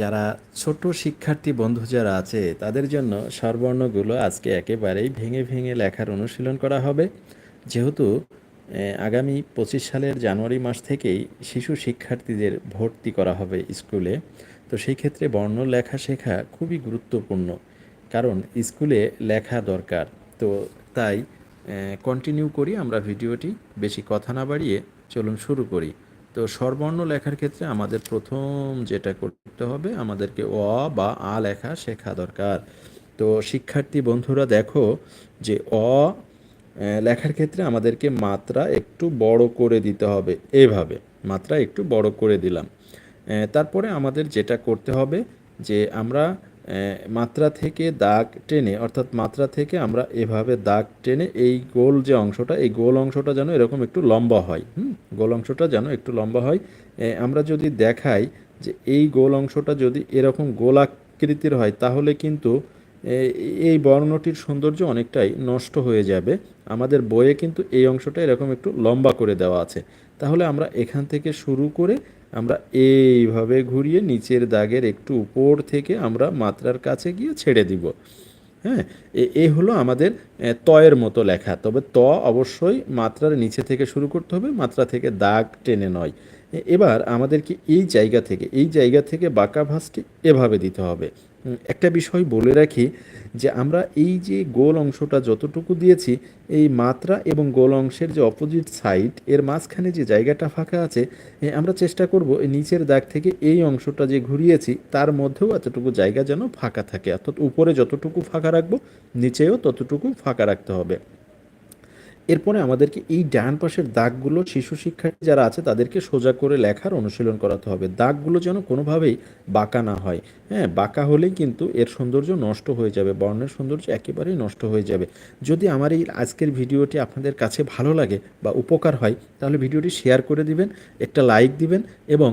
যারা ছোট শিক্ষার্থী বন্ধু যারা আছে, তাদের জন্য স্বরবর্ণগুলো আজকে একেবারেই ভেঙে ভেঙে লেখার অনুশীলন করা হবে। যেহেতু আগামী পঁচিশ সালের জানুয়ারি মাস থেকেই শিশু শিক্ষার্থীদের ভর্তি করা হবে স্কুলে। তো সেই ক্ষেত্রে বর্ণ লেখা শেখা খুবই গুরুত্বপূর্ণ, কারণ স্কুলে লেখা দরকার। তো তাই কন্টিনিউ করি আমরা ভিডিওটি। বেশি কথা না বাড়িয়ে চলুন শুরু করি। তো স্বরবর্ণ লেখার ক্ষেত্রে আমাদের প্রথম যেটা করতে হবে, আমাদেরকে অ বা আ লেখা শেখা দরকার। তো শিক্ষার্থী বন্ধুরা দেখো যে অ লেখার ক্ষেত্রে আমাদেরকে মাত্রা একটু বড় করে দিতে হবে এভাবে। মাত্রা একটু বড় করে দিলাম। তারপরে আমাদের যেটা করতে হবে যে আমরা মাত্রা থেকে দাগ টেনে, অর্থাৎ মাত্রা থেকে আমরা এভাবে দাগ টেনে এই গোল যে অংশটা, এই গোল অংশটা যেন এরকম একটু লম্বা হয়, হুম? গোল অংশটা যেন একটু লম্বা হয়। আমরা যদি দেখাই যে এই গোল অংশটা যদি এরকম গোলাকৃতির হয়, তাহলে কিন্তু এই বর্ণটির সৌন্দর্য অনেকটাই নষ্ট হয়ে যাবে। আমাদের বইয়ে কিন্তু এই অংশটা এরকম একটু লম্বা করে দেওয়া আছে। তাহলে আমরা এখান থেকে শুরু করে আমরা এইভাবে ঘুরিয়ে নিচের দাগের একটু উপর থেকে আমরা মাত্রার কাছে গিয়ে ছেড়ে দিব। হ্যাঁ এ- হলো আমাদের তয়ের মতো লেখা। তবে ত অবশ্যই মাত্রার নিচে থেকে শুরু করতে হবে, মাত্রা থেকে দাগ টেনে নয়। এবার আমাদেরকে এই জায়গা থেকে, এই জায়গা থেকে বাঁকা ভাঁজটি এভাবে দিতে হবে। একটা বিষয় বলে রাখি যে আমরা এই যে গোল অংশটা যতটুকু দিয়েছি, এই মাত্রা এবং গোল অংশের যে অপোজিট সাইড এর মাঝখানে যে জায়গাটা ফাঁকা আছে আমরা চেষ্টা করব এই নিচের দাগ থেকে এই অংশটা যে ঘুরিয়েছি, তার মধ্যেও এতটুকু জায়গা যেন ফাঁকা থাকে। অর্থাৎ উপরে যতটুকু ফাঁকা রাখব, নিচেও ততটুকু ফাঁকা রাখতে হবে। এরপরে আমাদেরকে এই ডান পাশের দাগগুলো শিশু শিক্ষার্থী যারা আছে, তাদেরকে সোজা করে লেখার অনুশীলন করাতে হবে। দাগগুলো যেন কোনোভাবেই বাঁকা না হয়। হ্যাঁ বাঁকা হলেই কিন্তু এর সৌন্দর্য নষ্ট হয়ে যাবে, বর্ণের সৌন্দর্য একেবারেই নষ্ট হয়ে যাবে। যদি আমার এই আজকের ভিডিওটি আপনাদের কাছে ভালো লাগে বা উপকার হয়, তাহলে ভিডিওটি শেয়ার করে দিবেন, একটা লাইক দিবেন এবং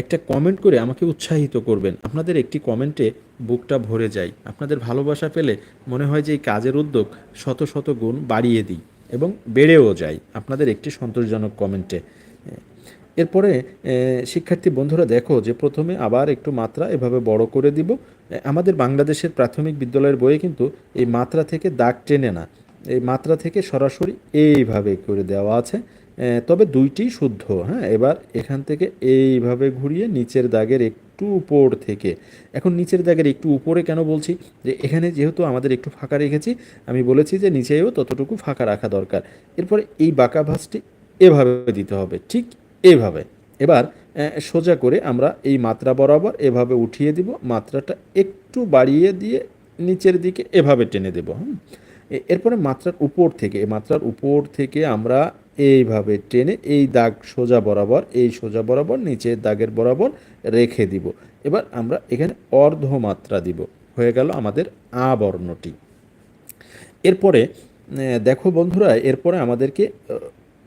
একটা কমেন্ট করে আমাকে উৎসাহিত করবেন। আপনাদের একটি কমেন্টে বুকটা ভরে যায়। আপনাদের ভালোবাসা পেলে মনে হয় যে এই কাজের উদ্যোগ শত শত গুণ বাড়িয়ে দিই। এবং বেড়েও যায়। আপনাদের একটি সন্তোষজনক কমেন্টে এরপরে শিক্ষার্থী বন্ধুরা দেখো যে প্রথমে আবার একটু মাত্রা এভাবে বড় করে দিব। আমাদের বাংলাদেশের প্রাথমিক বিদ্যালয়ের বইয়ে কিন্তু এই মাত্রা থেকে দাগ টেনে না। এই মাত্রা থেকে সরাসরি এইভাবে করে দেওয়া আছে। তবে দুইটি শুদ্ধ হ্যাঁ? এবার এখান থেকে এইভাবে ঘুরিয়ে নিচের দাগের একটু উপর থেকে। এখন নিচের দাগের একটু উপরে কেন বলছি? যে এখানে যেহেতু আমাদের একটু ফাঁকা রেখেছি, আমি বলেছি যে নিচেও ততটুকু ফাঁকা রাখা দরকার। এরপরে এই বাঁকা ভাঁজটি এভাবে দিতে হবে, ঠিক এভাবে। এবার সোজা করে আমরা এই মাত্রা বরাবর এভাবে উঠিয়ে দিব, মাত্রাটা একটু বাড়িয়ে দিয়ে নিচের দিকে এভাবে টেনে দেব এ- এরপরে মাত্রার উপর থেকে, মাত্রার উপর থেকে আমরা এইভাবে টেনে এই দাগ সোজা বরাবর এই সোজা বরাবর নিচের দাগের বরাবর রেখে দিব। এবার আমরা এখানে অর্ধ মাত্রা দিব। হয়ে গেল আমাদের আ বর্ণটি এরপরে দেখো বন্ধুরা এরপরে আমাদেরকে আহ,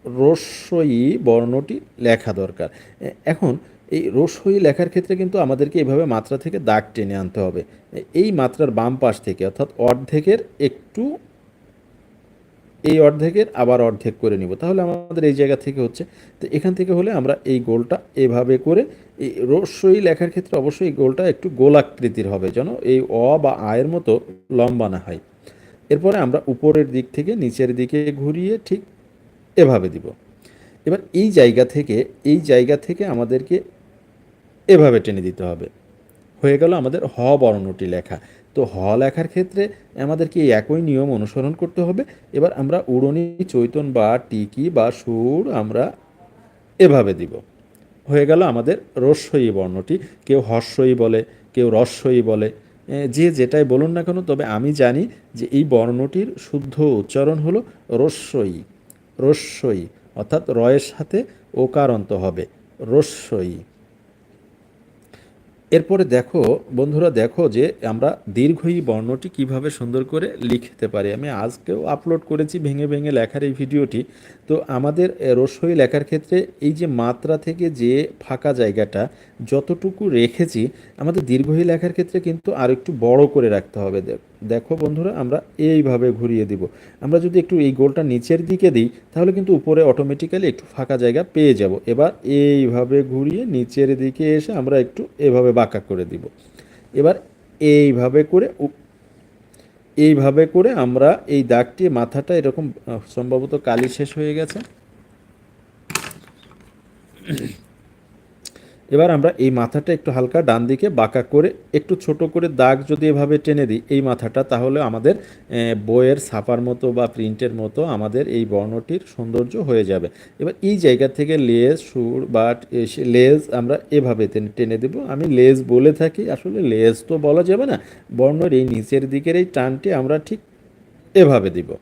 রস্বই বর্ণটি লেখা দরকার। এখন এই রস্বই লেখার ক্ষেত্রে কিন্তু আমাদেরকে এইভাবে মাত্রা থেকে দাগ টেনে আনতে হবে। এই মাত্রার বাম পাশ থেকে অর্থাৎ অর্ধেকের একটু এই অর্ধেকের আবার অর্ধেক করে নিব। তাহলে আমাদের এই জায়গা থেকে হচ্ছে, তো এখান থেকে হলে আমরা এই গোলটা এভাবে করে, এই রস্যই লেখার ক্ষেত্রে অবশ্যই এই গোলটা একটু গোলাকৃতির হবে যেন এই অ বা আয়ের মতো লম্বা না হয়। এরপরে আমরা উপরের দিক থেকে নিচের দিকে ঘুরিয়ে ঠিক এভাবে দিব। এবার এই জায়গা থেকে, এই জায়গা থেকে আমাদেরকে এভাবে টেনে দিতে হবে। হয়ে গেল আমাদের হ বর্ণটি লেখা। তো হ লেখার ক্ষেত্রে আমাদেরকে একই নিয়ম অনুসরণ করতে হবে। এবার আমরা উড়নি চৈতন বা টিকি বা সুর আমরা এভাবে দিব। হয়ে গেল আমাদের রস্বই বর্ণটি। কেউ হর্ষই বলে, কেউ রস্বই বলে। যে যেটাই বলুন না কেন, তবে আমি জানি যে এই বর্ণটির শুদ্ধ উচ্চারণ হলো রস্বই রস্বই অর্থাৎ রয়ের সাথে ওকারন্ত হবে। রস্বই এরপরে দেখো, বন্ধুরা দেখো যে আমরা দীর্ঘই বর্ণটি কীভাবে সুন্দর করে লিখতে পারি। আমি আজকেও আপলোড করেছি, ভেঙে ভেঙে লেখার এই ভিডিওটি। তো আমাদের রসই লেখার ক্ষেত্রে এই যে মাত্রা থেকে যে ফাঁকা জায়গাটা, যতটুকু রেখেছি, আমাদের দীর্ঘই লেখার ক্ষেত্রে কিন্তু আর একটু বড় করে রাখতে হবে। দেখ- বন্ধুরা, আমরা এইভাবে ঘুরিয়ে দিব। আমরা যদি একটু এই গোলটা নিচের দিকে দিই, তাহলে কিন্তু উপরে অটোমেটিক্যালি একটু ফাঁকা জায়গা পেয়ে যাব। এবার এইভাবে ঘুরিয়ে নিচের দিকে এসে আমরা একটু এভাবে বাঁকা করে দিব। এবার এইভাবে করে এইভাবে করে আমরা এই দাগটি, মাথাটা এরকম সম্ভবত কালি শেষ হয়ে গেছে। এবার আমরা এই মাথাটা একটু হালকা ডান দিকে বাঁকা করে, একটু ছোট করে দাগ যদি এভাবে টেনে দিই এই মাথাটা, তাহলে আমাদের বইয়ের ছাপার মতো বা প্রিন্টের মতো আমাদের এই বর্ণটির সৌন্দর্য হয়ে যাবে। এবার এই জায়গা থেকে লেজ, সুর বা লেজ আমরা এভাবে টেনে- টেনে দেব। আমি লেজ বলে থাকি, আসলে লেজ তো বলা যাবে না, বর্ণের এই নিচের দিকের এই টানটি আমরা ঠিক এভাবে দিব।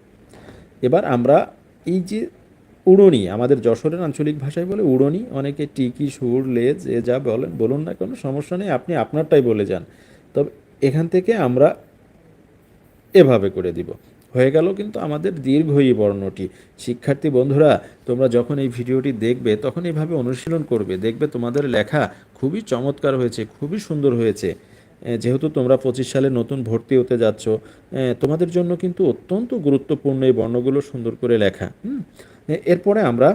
এবার আমরা এই যে উড়নি, আমাদের যশোরের আঞ্চলিক ভাষায় বলে উড়নি। অনেকে টিকি, সুর, লেজ, এ যা বলেন, বলুন না কোনো, সমস্যা নেই, আপনি আপনারটাই বলে যান। তবে এখান থেকে আমরা এভাবে করে দিব। হয়ে গেল কিন্তু আমাদের দীর্ঘই বর্ণটি। শিক্ষার্থী বন্ধুরা, তোমরা যখন এই ভিডিওটি দেখবে, তখন এইভাবে অনুশীলন করবে। দেখবে তোমাদের লেখা খুবই চমৎকার হয়েছে, খুবই সুন্দর হয়েছে। যেহেতু তোমরা পঁচিশ সালে নতুন ভর্তি হতে যাচ্ছ তোমাদের জন্য কিন্তু অত্যন্ত গুরুত্বপূর্ণ এই বর্ণগুলো সুন্দর করে লেখা। হুম? এরপরে আমরা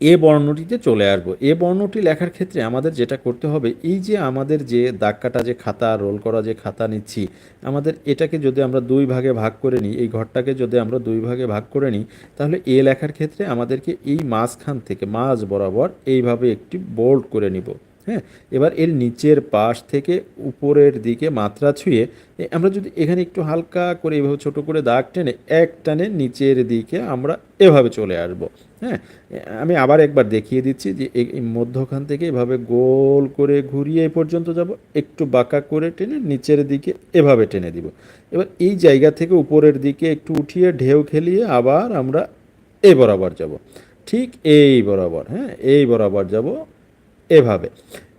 এ, বর্ণটিতে চলে আসব। এ বর্ণটি লেখার ক্ষেত্রে আমাদের যেটা করতে হবে এই যে আমাদের যে দাগ কাটা যে খাতা রোল করা যে খাতা নিচ্ছি আমাদের এটাকে যদি আমরা দুই ভাগে ভাগ করে নিই এই ঘরটাকে যদি আমরা দুই ভাগে ভাগ করে নিই তাহলে এ লেখার ক্ষেত্রে আমাদেরকে এই মাঝখান থেকে মাঝ বরাবর এইভাবে একটি বোল্ড করে নিব। হ্যাঁ এবার এর নিচের পাশ থেকে উপরের দিকে মাত্রা ছুঁয়ে আমরা যদি এখানে একটু হালকা করে এভাবে ছোট করে দাগ টেনে এক টানে নিচের দিকে আমরা এভাবে চলে আসব হ্যাঁ আমি আবার একবার দেখিয়ে দিচ্ছি যে মধ্যখান থেকে এভাবে গোল করে ঘুরিয়ে এ পর্যন্ত যাব, একটু বাঁকা করে টেনে নিচের দিকে এভাবে টেনে দিব, এবার এই জায়গা থেকে উপরের দিকে একটু উঠিয়ে ঢেউ খেলিয়ে আবার আমরা এই বরাবর যাব, ঠিক এই বরাবর হ্যাঁ এই বরাবর যাব এভাবে।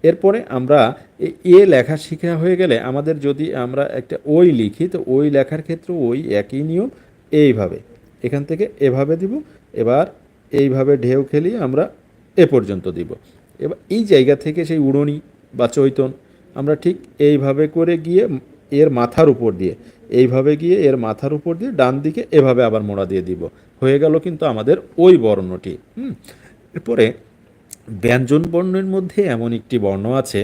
এরপরে আমরা এ- লেখা শিখা হয়ে গেলে আমাদের যদি আমরা একটা ওই লিখি, তো ওই লেখার ক্ষেত্রে ওই একই নিয়ম এইভাবে। এখান থেকে এভাবে দিব, এবার এইভাবে ঢেউ খেলিয়ে আমরা এ পর্যন্ত দিব। এবার এই জায়গা থেকে সেই উড়নি বা চৈতন আমরা ঠিক এইভাবে করে গিয়ে এর মাথার উপর দিয়ে, এইভাবে গিয়ে এর মাথার উপর দিয়ে ডান দিকে এভাবে আবার মোড়া দিয়ে দিব। হয়ে গেল কিন্তু আমাদের ওই বর্ণটি। হুম? এরপরে ব্যঞ্জন বর্ণের মধ্যে এমন একটি বর্ণ আছে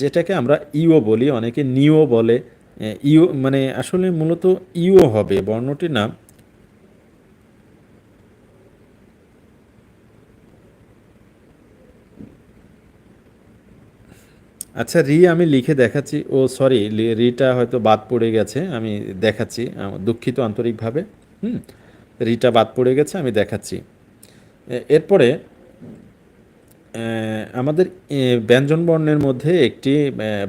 যেটাকে আমরা ইও বলি, অনেকে নিও বলে ইও মানে আসলে মূলত ইও হবে, বর্ণটির নাম আচ্ছা রি আমি লিখে দেখাচ্ছি, ও, সরি রিটা হয়তো বাদ পড়ে গেছে, আমি দেখাচ্ছি দুঃখিত আন্তরিকভাবে, হুম, রিটা বাদ পড়ে গেছে, আমি দেখাচ্ছি। এরপরে আমাদের ব্যঞ্জন বর্ণের মধ্যে একটি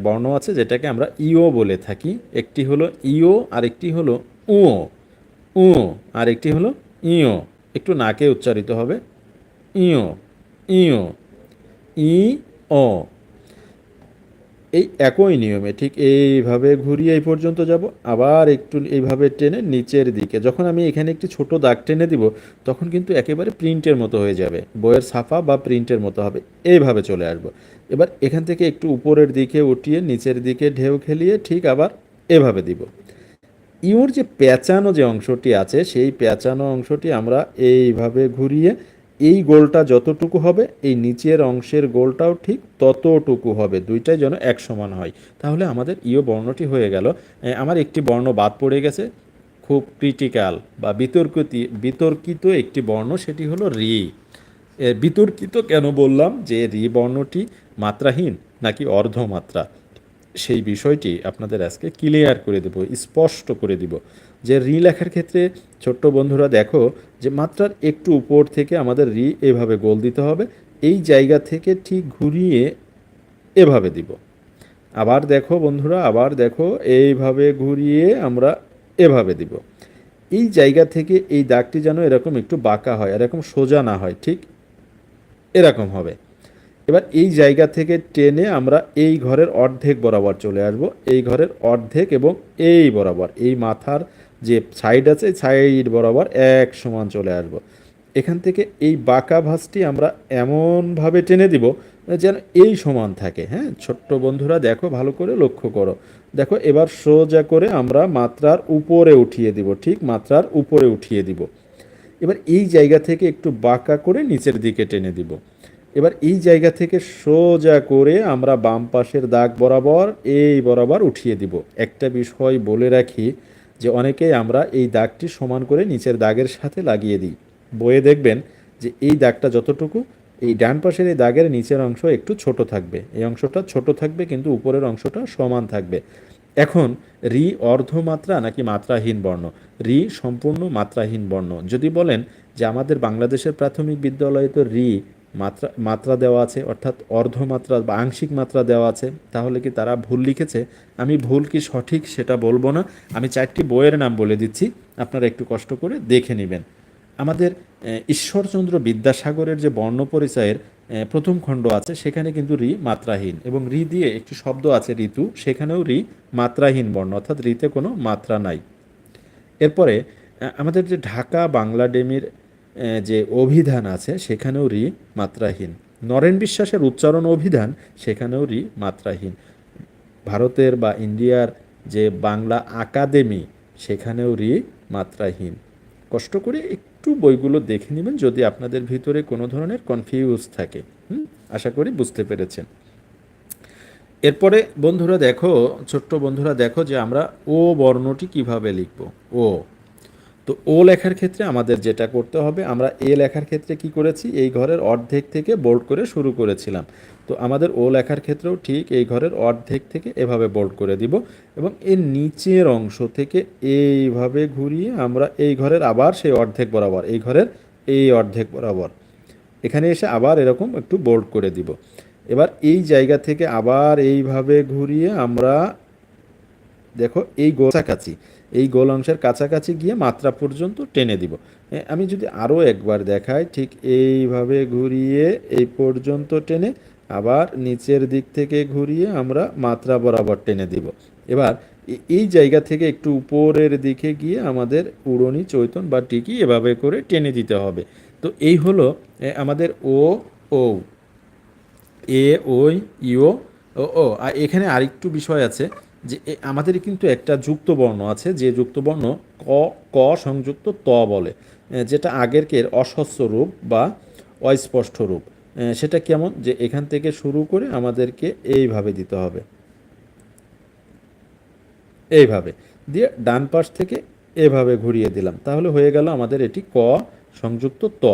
বর্ণ আছে যেটাকে আমরা ইও বলে থাকি। একটি হলো ইও আর একটি হলো উ উ আর একটি হলো ইও। একটু নাকে উচ্চারিত হবে। ইও ইও, ই, ও। এই একই নিয়মে ঠিক এইভাবে ঘুরিয়ে এই পর্যন্ত যাব, আবার একটু এইভাবে টেনে নিচের দিকে। যখন আমি এখানে একটি ছোট দাগ টেনে দিব, তখন কিন্তু একেবারে প্রিন্টের মতো হয়ে যাবে। বইয়ের সাফা বা প্রিন্টের মতো হবে। এইভাবে চলে আসব। এবার এখান থেকে একটু উপরের দিকে উঠিয়ে নিচের দিকে ঢেউ খেলিয়ে ঠিক আবার এভাবে দিব। ইউর যে পেঁচানো যে অংশটি আছে, সেই পেঁচানো অংশটি আমরা এইভাবে ঘুরিয়ে এই গোলটা যতটুকু হবে, এই নিচের অংশের গোলটাও ঠিক ততটুকু হবে। দুইটাই যেন এক সমান হয়। তাহলে আমাদের ইও বর্ণটি হয়ে গেল। আমার একটি বর্ণ বাদ পড়ে গেছে। খুব ক্রিটিক্যাল বা বিতর্কিত বিতর্কিত একটি বর্ণ, সেটি হলো রি। বিতর্কিত কেন বললাম যে রি বর্ণটি মাত্রাহীন নাকি অর্ধমাত্রা? সেই বিষয়টি আপনাদের আজকে ক্লিয়ার করে দেব, স্পষ্ট করে দিব। যে রি লেখার ক্ষেত্রে ছোট্ট বন্ধুরা দেখো যে মাত্রার একটু উপর থেকে আমাদের রি এভাবে গোল দিতে হবে, এই জায়গা থেকে ঠিক ঘুরিয়ে এভাবে দিব। আবার দেখো বন্ধুরা, আবার দেখো এইভাবে ঘুরিয়ে আমরা এভাবে দিব। এই জায়গা থেকে এই দাগটি যেন এরকম একটু বাঁকা হয়, এরকম সোজা না হয়, ঠিক এরকম হবে। এবার এই জায়গা থেকে টেনে আমরা এই ঘরের অর্ধেক বরাবর চলে আসব, এই ঘরের অর্ধেক এবং এই বরাবর, এই মাথার যে সাইড আছে সাইড বরাবর এক সমান চলে আসব। এখান থেকে এই বাঁকা ভাঁজটি আমরা এমনভাবে টেনে দিব যেন এই সমান থাকে হ্যাঁ? ছোট্ট বন্ধুরা, দেখো, ভালো করে লক্ষ্য করো। দেখো, এবার সোজা করে আমরা মাত্রার উপরে উঠিয়ে দিব, ঠিক? মাত্রার উপরে উঠিয়ে দিব। এবার এই জায়গা থেকে একটু বাঁকা করে নিচের দিকে টেনে দিব। এবার এই জায়গা থেকে সোজা করে আমরা বাম পাশের দাগ বরাবর, এই বরাবর উঠিয়ে দিব। একটা বিষয় বলে রাখি যে অনেকেই আমরা এই দাগটি সমান করে নিচের দাগের সাথে লাগিয়ে দিই। বইয়ে দেখবেন যে এই দাগটা যতটুকু, এই ডান পাশের এই দাগের নিচের অংশ একটু ছোট থাকবে। এই অংশটা ছোট থাকবে কিন্তু উপরের অংশটা সমান থাকবে। এখন রি অর্ধমাত্রা নাকি মাত্রাহীন বর্ণ? রি সম্পূর্ণ মাত্রাহীন বর্ণ। যদি বলেন যে আমাদের বাংলাদেশের প্রাথমিক বিদ্যালয়ে তো রি মাত্রা মাত্রা দেওয়া আছে, অর্থাৎ অর্ধমাত্রা বা আংশিক মাত্রা দেওয়া আছে। তাহলে কি তারা ভুল লিখেছে? আমি ভুল কি সঠিক সেটা বলব না। আমি চারটি বইয়ের নাম বলে দিচ্ছি। আপনারা একটু কষ্ট করে দেখে নেবেন। আমাদের ঈশ্বরচন্দ্র বিদ্যাসাগরের যে বর্ণ পরিচয়ের প্রথম খণ্ড আছে, সেখানে কিন্তু রি মাত্রাহীন এবং রি দিয়ে একটি শব্দ আছে ঋতু, সেখানেও রি মাত্রাহীন বর্ণ, অর্থাৎ রিতে কোনো মাত্রা নাই। এরপরে আমাদের যে ঢাকা বাংলা ডেমির যে অভিধান আছে, সেখানেও রি মাত্রাহীন। নরেন বিশ্বাসের উচ্চারণ অভিধান, সেখানেও রি মাত্রাহীন। ভারতের বা ইন্ডিয়ার যে বাংলা আকাদেমি, সেখানেও রি মাত্রাহীন। কষ্ট করে একটু বইগুলো দেখে নেবেন, যদি আপনাদের ভিতরে কোনো ধরনের কনফিউজ থাকে? আশা করি বুঝতে পেরেছেন। এরপরে বন্ধুরা দেখো, ছোট্ট বন্ধুরা দেখো যে আমরা ও বর্ণটি কীভাবে লিখব? ও। তো ও লেখার ক্ষেত্রে আমাদের যেটা করতে হবে, আমরা এ লেখার ক্ষেত্রে কি করেছি? এই ঘরের অর্ধেক থেকে বোল্ড করে শুরু করেছিলাম। তো আমাদের ও লেখার ক্ষেত্রেও ঠিক এই ঘরের অর্ধেক থেকে এভাবে বোল্ড করে দিব এবং এর নিচের অংশ থেকে এইভাবে ঘুরিয়ে আমরা এই ঘরের আবার সেই অর্ধেক বরাবর, এই ঘরের এই অর্ধেক বরাবর এখানে এসে আবার এরকম একটু বোল্ড করে দিব। এবার এই জায়গা থেকে আবার এইভাবে ঘুরিয়ে আমরা দেখো, এই গোল কাছাকাছি, এই গোল অংশের কাছাকাছি গিয়ে মাত্রা পর্যন্ত টেনে দিব। আমি যদি আরও একবার দেখাই, ঠিক এইভাবে ঘুরিয়ে এই পর্যন্ত টেনে আবার নিচের দিক থেকে ঘুরিয়ে আমরা মাত্রা বরাবর টেনে দিব। এবার এই জায়গা থেকে একটু উপরের দিকে গিয়ে আমাদের উড়নি, চৈতন বা টিকি এভাবে করে টেনে দিতে হবে। তো এই হলো আমাদের ও ও, এ, ওই, ইও, ও ও, আর এখানে আরেকটু বিষয় আছে। যে আমাদের কিন্তু একটা যুক্ত বর্ণ আছে, যে যুক্ত বর্ণ ক ক সংযুক্ত ত বলে যেটা আগেরকের অস্বস্য রূপ বা অস্পষ্ট রূপ। সেটা কেমন? যে এখান থেকে শুরু করে আমাদেরকে এইভাবে দিতে হবে। এইভাবে। দিয়ে ডান পাশ থেকে এভাবে ঘুরিয়ে দিলাম। তাহলে হয়ে গেল আমাদের এটি ক সংযুক্ত ত।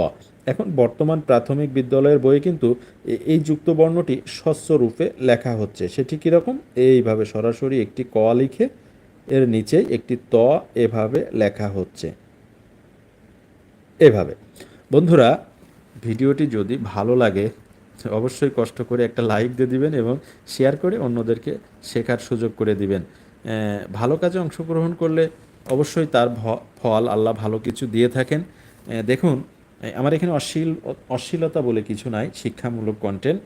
এখন বর্তমান প্রাথমিক বিদ্যালয়ের বইয়ে কিন্তু এই যুক্ত বর্ণটি স্বচ্ছ রূপে লেখা হচ্ছে। সেটি কীরকম? এইভাবে সরাসরি একটি ক লিখে এর নিচে একটি ত এভাবে লেখা হচ্ছে। এভাবে। বন্ধুরা, ভিডিওটি যদি ভালো লাগে, অবশ্যই কষ্ট করে একটা লাইক দিয়ে দিবেন এবং শেয়ার করে অন্যদেরকে শেখার সুযোগ করে দিবেন। ভালো কাজে অংশগ্রহণ করলে অবশ্যই তার ফল, আল্লাহ ভালো কিছু দিয়ে থাকেন। দেখুন আমার এখানে অশ্লীল, অশ্লীলতা বলে কিছু নাই, শিক্ষামূলক কন্টেন্ট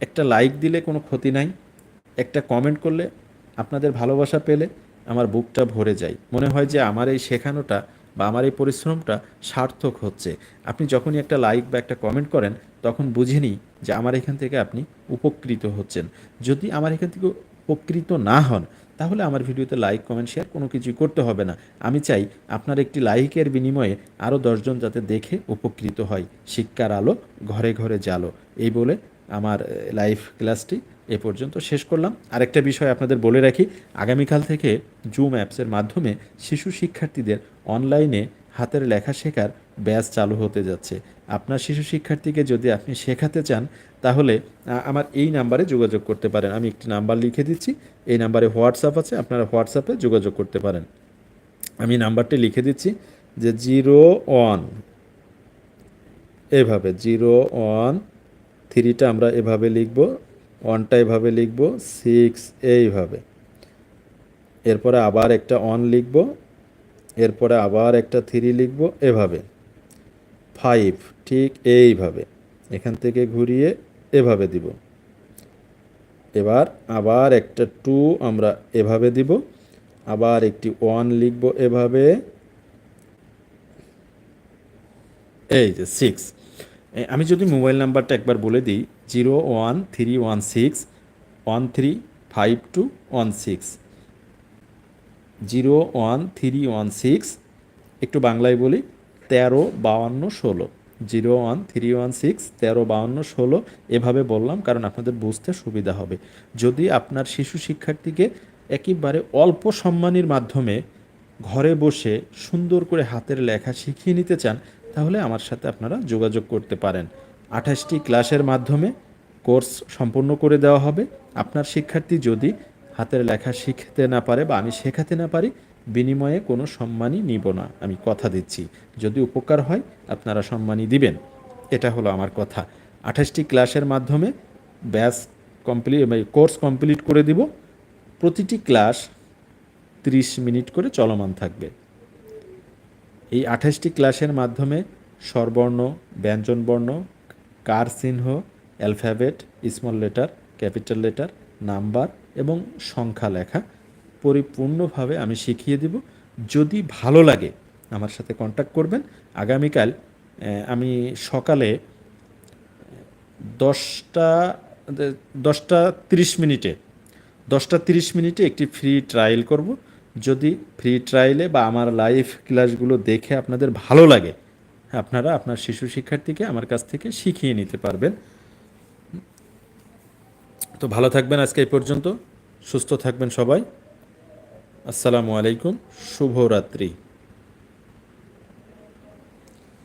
একটা লাইক দিলে কোনো ক্ষতি নাই, একটা কমেন্ট করলে আপনাদের ভালোবাসা পেলে আমার বুকটা ভরে যায়। মনে হয় যে আমার এই শেখানোটা বা আমার এই পরিশ্রমটা সার্থক হচ্ছে। আপনি যখনই একটা লাইক বা একটা কমেন্ট করেন, তখন বুঝে নিই যে আমার এখান থেকে আপনি উপকৃত হচ্ছেন। যদি আমার এখান থেকে উপকৃত না হন তাহলে আমার ভিডিওতে লাইক কমেন্ট শেয়ার কোনো কিছুই করতে হবে না। আমি চাই আপনার একটি লাইকের বিনিময়ে আরও দশজন যাতে দেখে উপকৃত হয়। শিক্ষার আলো ঘরে ঘরে জালো এই বলে আমার লাইভ ক্লাসটি এ পর্যন্ত শেষ করলাম। আরেকটা বিষয় আপনাদের বলে রাখি, আগামীকাল থেকে জুম অ্যাপসের মাধ্যমে শিশু শিক্ষার্থীদের অনলাইনে হাতের লেখা শেখার ব্যাচ চালু হতে যাচ্ছে। আপনার শিশু শিক্ষার্থীকে যদি আপনি শেখাতে চান, তাহলে আমার এই নাম্বারে যোগাযোগ করতে পারেন। আমি একটি নাম্বার লিখে দিচ্ছি। এই নাম্বারে হোয়াটসঅ্যাপ আছে, আপনারা হোয়াটসঅ্যাপে যোগাযোগ করতে পারেন। আমি নাম্বারটি লিখে দিচ্ছি যে জিরো ওয়ান, এভাবে জিরো ওয়ান, থ্রিটা আমরা এভাবে লিখব, ওয়ানটা এভাবে লিখব, সিক্স এইভাবে। এরপরে আবার একটা অন লিখব, এরপরে আবার একটা থ্রি লিখব, এভাবে। ফাইভ, ঠিক এইভাবে। এখান থেকে ঘুরিয়ে এভাবে দিব। এবার আবার একটা টু আমরা এভাবে দিব। আবার একটি ওয়ান লিখব এভাবে। এই যে সিক্স। আমি যদি মোবাইল নাম্বারটা একবার বলে দিই, zero one three one six, one three five two one six. Zero one three one six, একটু বাংলায় বলি তেরো বাউান্ন ষোলো। Zero, one, three, one, six, তেরো বাউান্ন ষোলো, এভাবে বললাম কারণ আপনাদের বুঝতে সুবিধা হবে। যদি আপনার শিশু শিক্ষার্থীকে একেবারে অল্প সম্মানীর মাধ্যমে ঘরে বসে সুন্দর করে হাতের লেখা শিখিয়ে নিতে চান, তাহলে আমার সাথে আপনারা যোগাযোগ করতে পারেন। আঠাশটি ক্লাসের মাধ্যমে কোর্স সম্পূর্ণ করে দেওয়া হবে। আপনার শিক্ষার্থী যদি হাতের লেখা শিখতে না পারে বা আমি শেখাতে না পারি বিনিময়ে কোনো সম্মানই নিব না। আমি কথা দিচ্ছি। যদি উপকার হয়, আপনারা সম্মানই দিবেন। এটা হলো আমার কথা। আঠাশটি ক্লাসের মাধ্যমে ব্যাস কমপ্লিট কোর্স কমপ্লিট করে দিব। প্রতিটি ক্লাস 30 মিনিট করে চলমান থাকবে। এই আঠাশটি ক্লাসের মাধ্যমে স্বরবর্ণ ব্যঞ্জনবর্ণ কার চিহ্ন, alphabet, small letter, capital letter, number এবং সংখ্যা লেখা পরিপূর্ণভাবে আমি শিখিয়ে দেব। যদি ভালো লাগে আমার সাথে কন্ট্যাক্ট করবেন। আগামীকাল আমি সকালে দশটা দশটা তিরিশ মিনিটে, দশটা তিরিশ মিনিটে একটি ফ্রি ট্রায়াল করব। যদি ফ্রি ট্রায়ালে বা আমার লাইভ ক্লাসগুলো দেখে আপনাদের ভালো লাগে, আপনারা আপনার শিশু শিক্ষার্থীকে আমার কাছ থেকে শিখিয়ে নিতে পারবেন। তো ভালো থাকবেন আজকে এই পর্যন্ত। সুস্থ থাকবেন সবাই। আসসালামু আলাইকুম শুভরাত্রি।